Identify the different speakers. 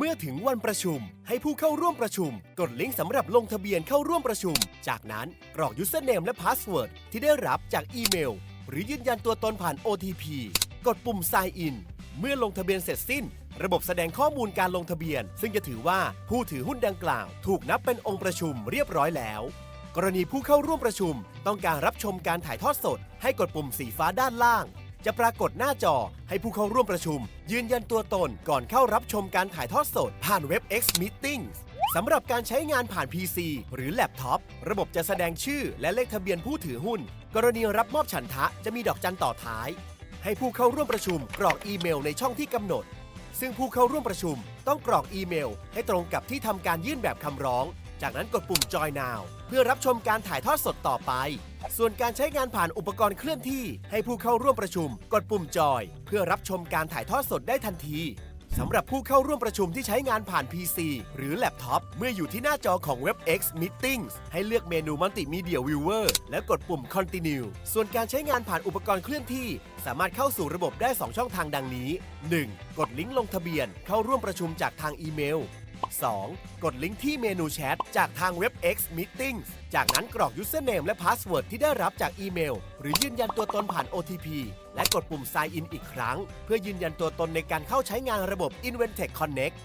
Speaker 1: เมื่อถึงวันประชุม ให้ผู้เข้าร่วมประชุม กดลิงก์สำหรับลงทะเบียนเข้าร่วมประชุม จากนั้นกรอก username และ password ที่ได้รับจากอีเมล หรือยืนยันตัวตนผ่าน OTP กดปุ่ม sign in เมื่อลงทะเบียนเสร็จสิ้น ระบบแสดงข้อมูลการลงทะเบียน ซึ่งจะถือว่าผู้ถือหุ้นดังกล่าว ถูกนับเป็นองค์ประชุมเรียบร้อยแล้ว กรณีผู้เข้าร่วมประชุม ต้องการรับชมการถ่ายทอดสด ให้กดปุ่มสีฟ้าด้านล่าง จะปรากฏหน้าจอให้ผู้เข้าร่วมประชุม ยืนยันตัวตนก่อนเข้ารับชมการถ่ายทอดสด ผ่านเว็บ X Meetings สำหรับการใช้งานผ่าน PC หรือแล็ปท็อป ระบบจะแสดงชื่อและเลขทะเบียนผู้ถือหุ้น กรณีรับมอบฉันทะจะมีดอกจันต่อท้าย ให้ผู้เข้าร่วมประชุมกรอกอีเมลในช่องที่กำหนด ซึ่งผู้เข้าร่วมประชุมต้องกรอกอีเมล ให้ตรงกับที่ทำการยื่นแบบคำร้อง จากนั้นกดปุ่ม Join Now เพื่อรับชมการถ่ายทอดสดต่อไป ส่วนการใช้งานผ่านอุปกรณ์เคลื่อนที่ ให้ผู้เข้าร่วมประชุม กดปุ่ม Joy เพื่อรับชมการถ่ายทอดสดได้ทันทีสำหรับผู้เข้าร่วมประชุมที่ใช้งานผ่าน PC หรือแล็ปท็อปเมื่ออยู่ที่หน้าจอของเว็บ X Meetings ให้เลือกเมนู Multimedia Viewer และกดปุ่ม Continue ส่วนการใช้งานผ่านอุปกรณ์เคลื่อนที่ สามารถเข้าสู่ระบบได้ 2 ช่องทางดังนี้ 1. กดลิงก์ลงทะเบียน เข้าร่วมประชุมจากทางอีเมล 2. กดลิงก์ที่เมนูแชทจากทางเว็บ X Meetings จากนั้นกรอก username และ password ที่ได้รับจากอีเมล หรือยืนยันตัวตนผ่าน OTP และกดปุ่ม sign in อีกครั้ง เพื่อยืนยันตัวตนในการเข้าใช้งานระบบ Inventec Connect